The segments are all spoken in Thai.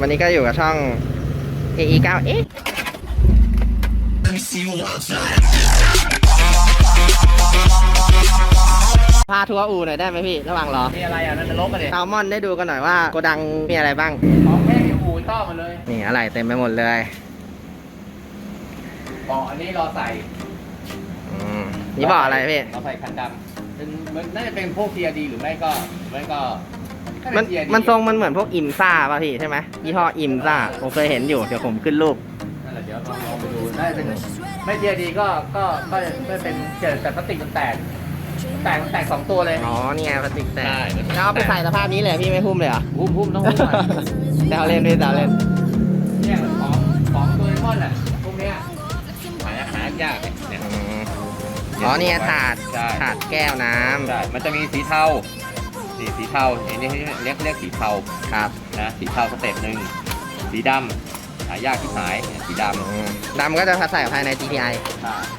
วันนี้ก็อยู่กับช่อง AE 9 x พาทัวร์อูหน่อยได้ไหมพี่ ระหว่างรอมีอะไรอะนั่นนรกกันเลยแซลมอนได้ดูกันหน่อยว่าโกดังมีอะไรบ้าง ของแห้งอยู่อู่ต้อมาเลยนี่อะไรเต็มไปหมดเลยเบาะอันนี้รอใส่อืมนี่บอกอะไรพี่เราใส่คันดำเป็นมันน่าจะเป็นพวกเทียดีหรือไม่ก็หรือไม่ก็ มันาจะเป็ TRD มันทรงมันเหมือนพวกอิมซ่าป่ะพี่ใช่ไหมยี่ห้ออิมซ่าผมเคยเห็นอยู่เดี๋ยวผมขึ้นรูปนั่นแหละเดี๋ยวลองลองไปดูน่าจะเป็นไม่เทียดีก็ก็ก็ก็เป็นเกิดแต่พลาสติกมันแตกแตกแตกสองตัวเลยอ๋อเนี่ยพลาสติกแตกใช่แล้วเอาไปใส่สภาพนี้เลยพี่ไม่หุ้มเลยเหรอหุ้มหุ้มต้องหุ้มอะแซวเล่นพี่แซวเล่นเนี่ยของของโดเรมอนอะพวกเนี้ยหายหายากเนี่ยอืมอ๋อเนี่ยถาดใช่ถาดแก้วน้ำใช่มันจะมีสีเทา สีสีเทาเห็นเรียกเรียกเรียกสีเทาครับนะสีเทาสเต็ปหนึ่งสีดำหายากที่หายเนี่ยสีดำอืมดำก็จะใส่ภายใน GTI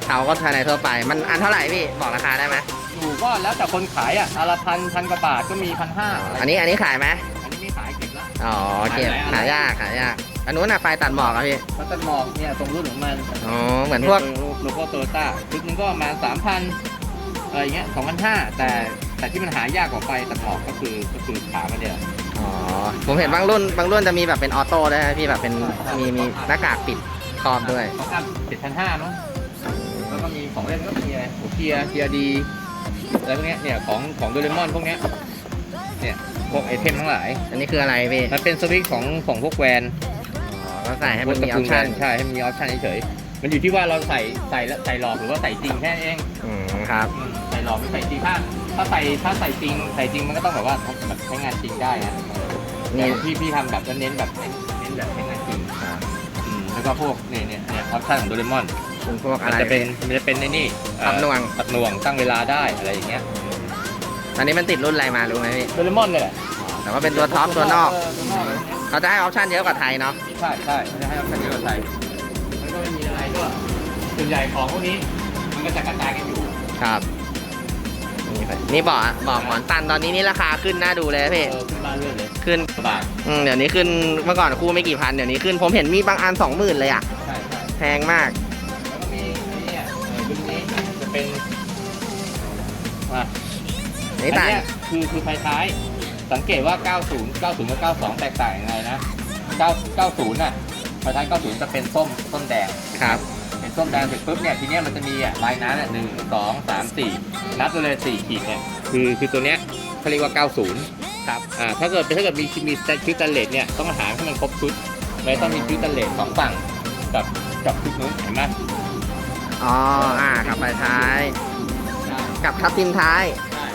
เทาก็ภายในทั่วไป มันอันเท่าไหร่พี่ บอกราคาได้ไหมอยู่ก็แล้วแต่คนขายอะอนละพันพันกว่าบาทก็มีพันห้าอันนี้อันนี้ขายไหมอันนี้ไม่ขายเก็บละ อ๋อเก็บขายไหน หายากหายากอันนู้นน่ะไฟตัดหมอกอะพี่มันจะหมอกเนี่ยตรงรุ่นของมันอ๋อเหมือนพวก โลโก้โตโยต้าชุดนึงก็ประมาณสามพันอะไรอย่างเงี้ยสองพันห้าแต่ แต่ที่มันหายากกว่าไฟตัดหมอกก็คือก็คือขามันเนี่ยอ๋อ ผมเห็นบางรุ่นบางรุ่นจะมีแบบเป็นออโต้ด้วยนะพี่แบบเป็นมีมีหน้ากากปิดครอบด้วยเขาทำเจ็ดพันห้ามั้งแล้วก็มีของเล่นก็มีอะไรโอเกียเกียดีอะไรพวกเนี้ยเนี่ยของของโดเรมอนพวกเนี้ยเนี่ยพวกไอเทมทั้งหลาย อันนี้คืออะไรพี่มันเป็นสวิตช์ของของพวกแวนอ๋อก็ใส่ให้มันมีอพอวปกชั่นตระกูลแวนใช่ให้มันมีออปชั่นเฉยๆมันอยู่ที่ว่าเราใส่ใส่แล้วใส่หลอกหรือว่าใส่จริงแค่นั้นเองอืมครับอืมใส่หลอกหรือใส่จริงถ้า ถ้าใส่ถ้าใส่จริงใส่จริงมันก็ต้องแบบว่าแบบใช้งานจริงได้นะนี่แต่พี่พี่ทำแบบเน้นแบบเน้นเน้นแบบใช้งานจริงครับอืมแล้วก็พวกเนี่ยเนี่ยเนี่ยออปชั่นของโดเรมอนเป็นพวกมัอะนไร จะเป็นมันจะเป็นในนี่เอ่อปรับหน่วงปรับหน่วงตั้งเวลาได้อะไรอย่างเงี้ยอันนี้มันติดรุ่นอะไรมารู้ไหมพี่โดเรมอนเนี่ยแหละแต่ว่าเป็นตัวท็อปตัวนอก เตัวนอกเลยเนี่ยเขาจะให้ออปชั่นเยอะกว่าไทยเนาะ ใช่ใช่มันจะให้ออปชั่นเยอะกว่าไทยมันก็ไม่มีอะไรก็ส่วนใหญ่ของพวกนี้ มันก็จะกระจายกันอยู่ ครับนี่ ไปนี่บอกบอกหมอนตันตอนนี้นี่ราคาขึ้นน่าดูเลยนะเอพี่อขึ้นบ้านเรื่อยเลยขึ้นบาทอืมเดี๋ยวนี้ขึ้นเมื่อก่อนคู่ไม่กี่พันเดี๋ยวนี้ขึ้นผมเห็นมีบางอันสองหมื่นเลยอะใช่ใช่แพงมาก แล้วก็มีไอ้เนี่ยเออรุ่นนี้จะเป็นว่านี่ต่างอัเนี้ยคือคือไฟท้าย สังเกตว่า 90 90 กับ 92 แตกต่างยังไงนะ9 90 น่ะไฟท้าย 90 จะเป็นส้มส้มแดง ครับเป็น ส้มแดงเสร็จปุ๊บเนี่ยทีเนี้ยมันจะมีอะลายน้ำอะหนึ่งสองสามสี่นับไปเลยสี่ขีดเนี่ยคือคือตัวเนี้ยเขาเรียกว่า 90 ครับ อ่า ถ้าเกิดถ้าเกิดมีมีชุดตันเลดเนี่ยต้องหาให้มันครบชุดไม่ต้องมีชุดตันเลดสองฝั่งกับกับชุดนู้นเห็นไหมอ๋อ อ่ากับไฟท้ายใช่กับทับทิมท้ายใช่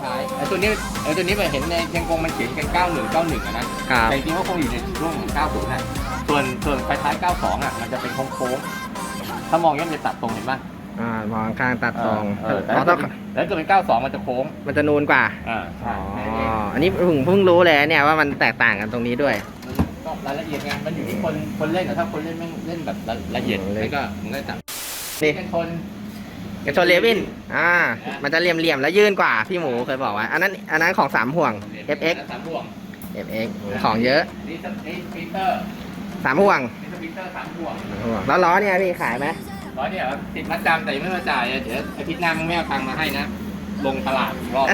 ใช่ไอ้ตัวนี้ไอ้ตัวนี้มันเห็นในเชียงกงมันเขียนกัน91 91อะนะครับแต่จริงๆว่าคงอยู่ในรุ่นของ90นะส่วนส่วนไฟท้าย92อะมันจะเป็นโค้งๆ ถ้ามองย้อนจะตัดตรงเห็นไหมอ่ามองข้างตัดตรงเออแต่อ๋อถ้าต้องเกิดแล้วเกิดเป็น92มันจะโค้งมันจะนูนกว่าอ่าอ๋ใช่ออันนี้เพิ่งเพิ่งรู้เลยเนี่ยว่ามันแตกต่างกันตรงนี้ด้วยก็รายละเอียดไงมันอยู่ที่คนคนเล่นนะถ้าคนเล่นไม่เล่นแบบละเอียดอืมมันก็มันก็จับนี่ เป็นคน กระชนเลวิน อ่า มันจะเหลี่ยมๆแล้วยื่นกว่า พี่หมูเคยบอกไว้อันนั้น อันนั้นของสามห่วง FX สามห่วง FX ของเยอะ นี่สนี่สปีเตอร์ สามห่วงนี่สปีเตอร์สามห่วงสามห่วงแล้วล้อเนี่ยพี่ขายไหมร้อยเนี่ยครับติดมัดจำแต่ยังไม่มาจ่ายอะเดี๋ยวอาทิตย์หน้ามึงไม่เอาตังค์มาให้นะ ลงตลาดอีกรอบ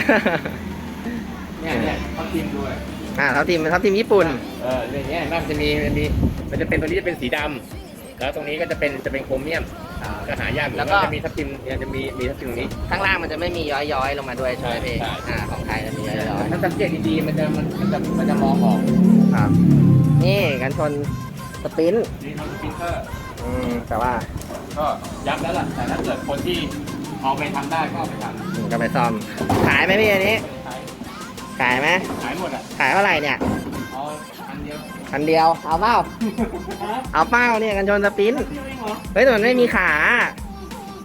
เนี่ยเนี่ยเขาทีมด้วย อ่าทับทิมทับทิมญี่ปุ่น เออเนี่ยเนี่ยมันจะมีมันมีมันจะเป็นตัวนี้จะเป็นสีดำแล้วตรงนี้ก็จะเป็นจะเป็นโครเมียมก็หายากอยู่แล้วก็จะมีทับทิมเนี่ยจะมีมีทับทิมตรงนี้ ข้างล่างมันจะไม่มีย้อยๆลงมาด้วยใช่ไหมพี่ใช่ใช่อ่าของไทยจะมีย้อยถ้าสังเกตดีๆมันจะมันมันจะมันจะมองออกๆครับนี่กันชน สปรินท์นี่ทำสปริงเกอร์ อืมแต่ว่าก็ยับแล้วล่ะ แต่ถ้าเกิดคนที่เอาไปทำได้ก็เอาไปทำอืมก็ไปซ่อม ขายไหมพี่อันนี้ ขายขายไหมขายหมดอะ ขายเท่าไหร่เนี่ยเอาอันเดียวคันเดียว เอาเป้าเอาเป้าเนี่ยกันชนสปรินท์เดียวเองเหรอเฮ้ยแต่มันไม่มีขา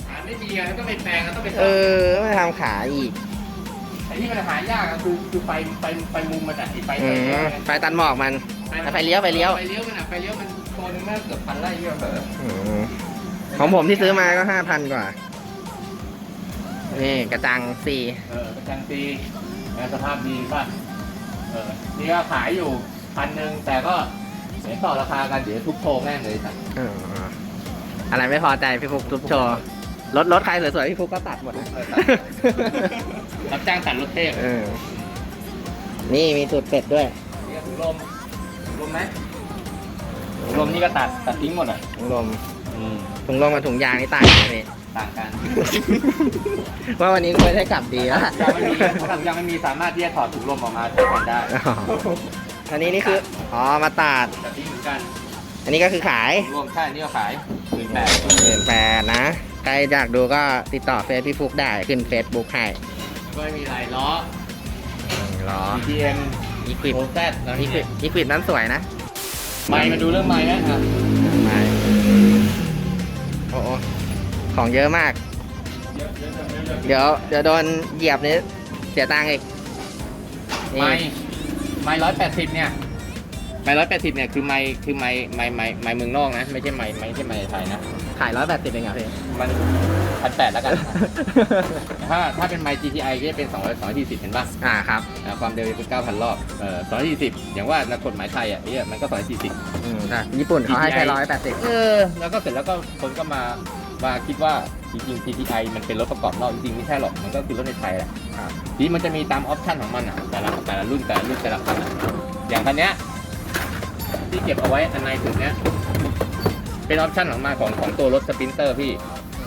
หาไม่มีอะแล้วก็ไปแปลงแล้วก็ไปเอซ่อมอไม่ทำขาอีกไอ้ ที่มันหายากอะคือคือไฟไฟไฟมุมมันอะไอ้ไฟอืไฟมเลี้ยวไงไฟตันหมอกมันไฟเลี้ยวไฟเลี้ยวไฟเลี้ยวมันอะไฟเลี้ยวมันตัวนึงน่าเกือบพันไร่เยอะเถอะอืมของผมที่ซื้อมาก็ห้าพันกว่า นี่กระจังสี่เออกระจังตีแม้สภาพดีป่ะเออนี่ก็ขายอยู่พันหนึ่งแต่ก็เดี๋ยวต่อราคากันเดี๋ยวทุบโชว์แม่งเลยสัตว์อ๋ออะไรไม่พอใจพี่ฟุกทุบโชว์รถรถใครสวยๆพี่ฟุกก็ตัดหมดนะ เออตัด รับจ้างตัดรถเทพเออนี่มีสูตรเป็ดด้วยนี่ก็ถุงลมถุงลมไหมถุงลมนี่ก็ตัดตัดทิ้งหมดอะถุงลมอืมถุงลมกับถุงยางนี่ต่างกันไหมพี่ ต่างกันว่าวันนี้กูไม่ได้กลับดีแล้วยังไม่มีถ้ายังไม่มีสามารถที่จะถอดถุงลมออกมาใช้กันได้อ๋ออันนี้นี่คือ อ๋อ มาตัด ตัดทิ้งเหมือนกันอันนี้ก็คือขายถุงลมใช่นี่ก็ขายหมื่นแปดหมื่นแปดนะ ใครอยากดูก็ติดต่อเฟซพี่ฟุกได้ขึ้นเฟซบุ๊กให้ ก็ไม่มีอะไรล้อรอ BTM อีควิปโปรแซดแล้วอีนี่ควิปอีควิปนั้นสวยนะไมค์มาดูเรื่องไมค์นะอะไม่โอ้โหของเยอะมาก เดี๋ยวเดี๋ยวโดนเหยียบนี้เสียตังค์อีกนี่ไมค์ไมค์ร้อยแปดสิบเนี่ยไมค์ร้อยแปดสิบเนี่ยคือไมค์คือไมค์ไมค์ไมค์ไมค์เมืองนอกนะ ไม่ใช่ไมค์ไม่ใช่ไมค์ไทยนะ ขายร้อยแปดสิบเองเหรอพี่มันพันแปดแล้วกัน ถ้าถ้าเป็นไมค์ GTI ก็จะเป็น2 2 4 0เห็นป่ะอ่าครับอ่าความเร็วเป็น9,000 รอบเอ่อ240 อย่างว่านักกฎหมายไทยอะไอ้เนี่ยมันก็ 240 อืมแต่ญี่ปุ่นเขาให้แค่ร้อยแปดสิบเออ แล้วก็เสร็จแล้วก็คนก็มามาคิดว่าจริงๆ GTI มันเป็นรถประกอบนอกจริงๆ ไม่ใช่หรอก มันก็คือรถในไทยแหละครับทีนี้มันจะมีตามออปชั่นของมันอะแต่ละแต่ละรุ่นแต่ละรุ่นแต่ละคันอะอย่างคันเนี้ยที่เก็บเอาไว้อันในสุดเนี้ย เป็นออปชั่นของมาของของตัวรถสปรินเตอร์พี่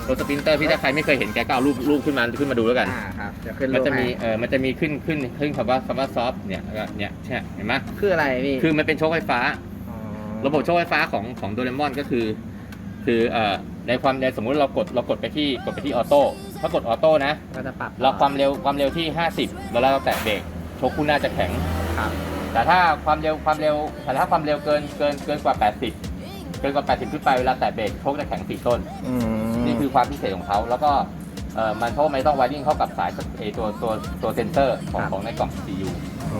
รถสปรินเตอร์พี่ถ้าใครไม่เคยเห็นแกก็เอารูปรูปขึ้นมาขึ้นมาดูแล้วกัน อ่าครับเดี๋ยวขึ้นมันรูปจะมีให้เออมันจะมีขึ้นขึ้นขึ้นคำว่าคำว่าซอฟเนี่ยแล้วก็เนี่ยใช่เห็นไหมคืออะไรพี่คือมันเป็นโชคไฟฟ้าอ๋อระบบโชคไฟฟ้าของของโดเรมอนก็คือ คือเอ่อในความในสมมุติเรากดเรากดไปที่กดไปที่ออโต้ถ้ากดออโต้นะ ก็จะปรับเราความเร็วความเร็วที่ 50เวลาเราแตะเบรกโชคคู่หน้าจะแข็ง ครับแต่ถ้าความเร็วความเร็วแต่ถ้าความเร็วเกินเกินเกินกว่า 80 เกินกว่า80ขึ้นไปเวลาแตะเบรกโชคจะแข็งสี่ต้น อืมนี่คือความพิเศษของเขาแล้วก็เอ่อมันโชคไม่ต้องไวริ่งเข้ากับสายเอตัวตัวตัวเซนเซอร์ของของในกล่อง CPU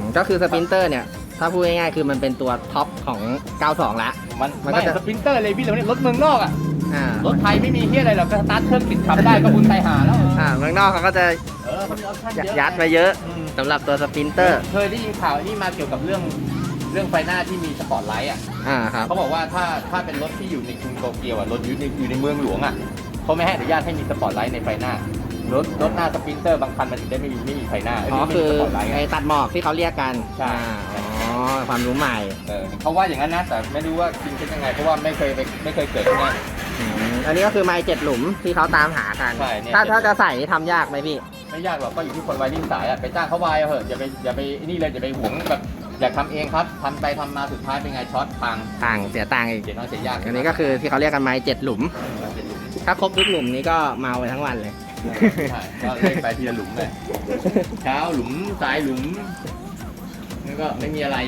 มก็คือสปรินเตอร์เนี่ย ถ้าพูดง่ายๆคือมันเป็นตัวท็อปของ 92 ละ มันมันก็ไม่จะ สปรินเตอร์เลยพี่เราเนี่ยรถเมืองนอกอะอ่ารถไทยไม่มีเฮียอะไรหรอกก็สตาร์ทเครื่องติดขับได้ก็บุญไทยหาแล้วอ่าเมืองนอกเขาก็จะเออมันมีออปชั่นเยอะยัดมาเยอะอืมสำหรับตัวสปรินเตอร์ เคยได้ยินข่าวนี่มาเกี่ยวกับเรื่อง เรื่องไฟหน้าที่มีสปอตไลท์อะอ่าครับ เขาบอกว่าถ้าถ้าเป็นรถที่อยู่ในกรุงโตเกียวอะรถอยู่ในอยู่ในเมืองหลวงอะเขาไม่ให้อนุญาตให้มีสปอตไลท์ในไฟหน้ารถรถหน้าสปรินเตอร์บางคันมันถึงได้ไม่มีไม่มีไฟหน้าเยอ๋อไม่มีคือสปอตไลท์ไงไอ้ตัดหมอกที่เขาเรียกกันใช่อ่าอ๋อความรู้ใหม่เออเขาว่าอย่างนั้นนะแต่ไม่รู้ว่าจริงเป็นยังไงเพราะว่าไม่เคยไปไม่เคยเกิดขึ้นนะอืมอันนี้ก็คือไม้เจ็ดหลุมที่เขาตามหากันใช่เนี่ยถ้าถ้าจะใส่นี่ทำยากไหมพี่ ไม่ยากหรอกก็อยู่ที่คนไวริ่งสายอะไปจ้างเขาไวเอาเถอะอย่าไปอย่าไปนี่เลยอย่าไปหวงแบบ อยากทำเองครับทำไปทำมาสุดท้ายเป็นไงช็อตพังต่างเสียตังค์อีกเสียน้อยเสียยากอันนี้ก็คือที่เขาเรียกกันไม้เจ็ดหลุม ถ้าครบทุกหลุมนี้ก็เมาไปทั้งวันเลย ใช่ก็เล่นไปทีละหลุมเลยเช้าหลุมสายหลุมแล้วก็ไม่มีอะไร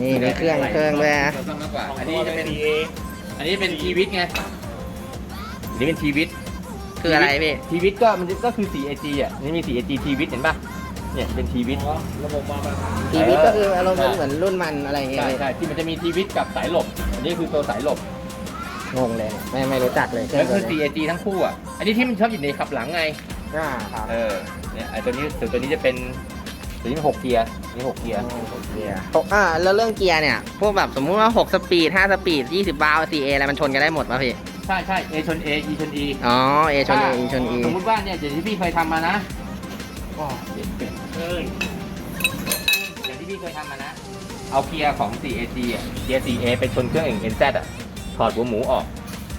นี่มีเครื่องเครื่องด้วยนะเครื่องมากกว่าอันนี้จะเป็น อันนี้เป็นทีวิตไงอันนี้เป็นทีวิต คืออะไรพี่ ทีวิตก็มันก็คือ 4AG อะนี่มี 4AG ทีวิตเห็นป่ะ เนี่ยเป็นทีวิตระบบมาประทานทีวิตก็คืออารมณ์เหมือนรุ่นมันอะไรอย่างเงี้ยใช่พี่ใช่ที่มันจะมีทีวิตกับสายหลบ อันนี้คือตัวสายหลบงงเลยไม่ไม่รู้จักเลยเครื่อแล้งวตัคืวอ นี้ 4AG ทั้งคู่อะ อันนี้ที่มันชอบอยู่ในขับหลังไง อ่าครับเออ เนี่ยไอตัวนี้ตัวตัวนี้จะเป็นตัวนี้เป็นหกเกียร์นี่หกเกียร์ เกียร์หกอ่าแล้วเรื่องเกียร์เนี่ย พวกแบบสมมุติว่า 6 สปีด 5 สปีด 20 บาล์ว 4A อะไรมันชนกันได้หมดป่ะพี่ ใช่ใช่ A ชน A E ชน E อ๋อ A ชน A E ชน E สมมติว่าเนี่ยอย่างที่พี่เคยทำมานะอ๋อเปลี่ยนเปลี่ยน เอ้ยอย่างที่พี่เคยทำมานะ เอาเกียร์ของ 4AG อะเกียร์ 4A ไปชนเครื่อง NZ อะถอดหัวหมูออก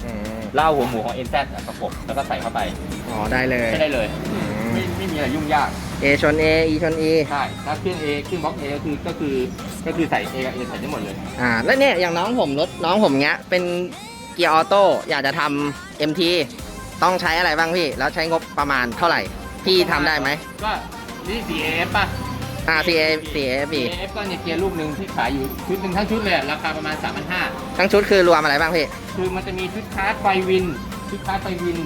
อืมเล่าหัวหมูของ NZ อะประกบแล้วก็ใส่เข้าไปอ๋อได้เลยใช้ได้เลย อืม ไม่ไม่มีอะไรยุ่งยาก A ชน A E ชน E ใช่ถ้าเครื่อง A เครื่องบล็อก A ก็คือก็คือก็คือใส่ A กับ A ใส่ได้หมดเลย อ่าแล้วเนี่ยอย่างน้องผมรถน้องผมเงี้ยเป็นเกียร์ออโต้อยากจะทำ MT ต้องใช้อะไรบ้างพี่ แล้วใช้งบประมาณเท่าไหร่ พี่ทำได้ไหมก็ นี่ 4AF ป่ะอ่า CA CA B CAF ก็เนี่ยเกียร์ลูกหนึ่งที่ขายอยู่ชุดหนึ่งทั้งชุดเลยอะราคาประมาณ3,500ทั้งชุดคือรวมอะไรบ้างพี่ คือมันจะมีชุดคาร์ดไฟวิน ชุดคาร์ดไฟวิน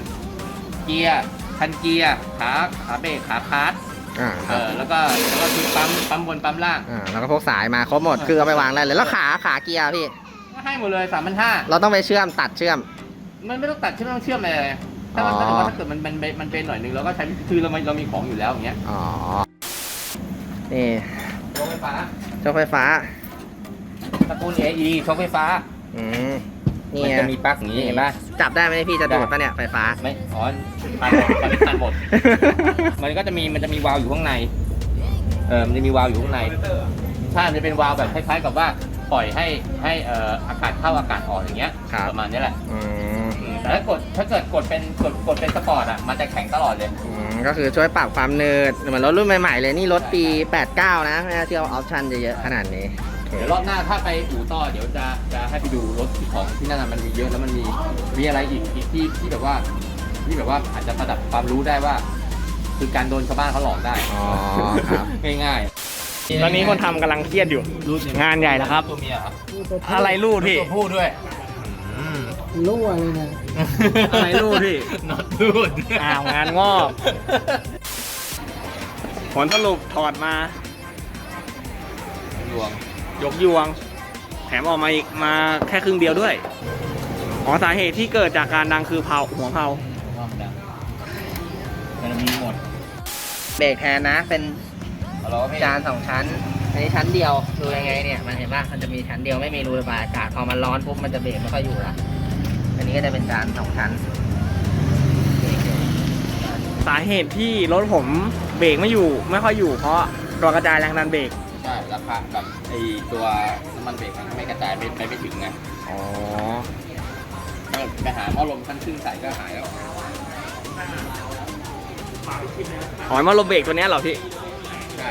เกียร์คันเกียร์ขาขาเบรกขาคาร์ดอ่าคเอรับอแล้วก็แล้วก็ชุดปั๊มปั๊มบนปั๊มล่าง อ่าแล้วก็พวกสายมาครบหมด คือเอาไปวางได้เลย แล้วขาขาเกียร์พี่ ก็ให้หมดเลย3,500เราต้องไปเชื่อมตัดเชื่อม มันไม่ต้องตัดเชื่อมไม่ต้องเชื่อมอะไรเลย ถ้ามันอ๋อถ้าเกิดมันมันมันมันเป็นหน่อยหนึงเราก็ใช้คือเรามีเรามีของอยู่แล้วอย่างเงี้ยอ๋อ นี่โชคไฟฟ้าโชคไฟฟ้าตระกูล AE โชคไฟฟ้า อืมนี่มันไงจะมีปลั๊กอย่างนี้เห็นป่ะจับได้ไหมพี่จะดูดได้ปะเนี่ยไฟฟ้า ไม่อ๋อทันหมดตอนนี้ทันหมด มันก็จะมีมันจะมีวาล์วอยู่ข้างใน เออมันจะมีวาล์วอยู่ข้างในใช่มันจะเป็นวาล์วแบบคล้ายๆกับว่าปล่อยให้ให้เอ่ออากาศเข้าอากาศออกอย่างเงี้ยครับประมาณนี้แหละอืมอืมแต่ถ้ากดถ้าเกิดกดเป็นกดกดเป็นสปอร์ตอะมันจะแข็งตลอดเลย อืมก็คือช่วยปรับความเนิร์ดเหมือนรถรุ่นใหม่ๆเลยนี่รถปี 89 นะไม่น่าเชื่อว่าออปชั่นจะเยอะขนาดนี้เดี๋ยวรอบหน้าถ้าไปอู่ต่อเดี๋ยวจะจะให้ไปดูรถของที่นั่นนะมันมีเยอะแล้วมันมีมีอะไรอีกอีกที่ที่แบบว่าที่แบบว่าอาจจะประดับความรู้ได้ว่า คือการโดนชาวบ้านเขาหลอกได้อ๋อครับ ง่ายตอนนี้คนทำกำลังเครียดอยู่ๆรูดงานใหญ่แล้วครับ ตัวเมียเหรออะไรรูดพี่ ตัวผู้ด้วย รั่วเลยนะอะไรรูดพี่ น็อตรูดอ้าวงานงอก ผลสรุปถอดมาดวงยกยวง แถมออกมาอีกมาแค่ครึ่งเดียวด้วยอ๋อสาเหตุที่เกิดจากการดังคือเผาหัวเผาชอบดังมันมีหมดเบรกแทนนะ เป็นเอาล้อพี่จานสองชั้น อันนี้ชั้นเดียวดูยังไงเนี่ย มันเห็นป่ะมันจะมีชั้นเดียวไม่มีรูระบายอากาศ พอมันร้อนปุ๊บมันจะเบรกไม่ค่อยอยู่ละ อันนี้ก็จะเป็นจานสองชั้นสาเหตุที่รถผมเบรกไม่อยู่ ไม่ค่อยอยู่เพราะตัวกระจายแรงดันเบรกใช่ราคาแบบไอตัวน้ำมันเบรกมันไม่กระจายไปไปไม่ถึงไงอ๋อก็ไปหาหม้อลมขั้นครึ่งใส่ก็หายแล้วอ๋อมาลมเบรกตัวเนี้ยเหรอพี่ใช่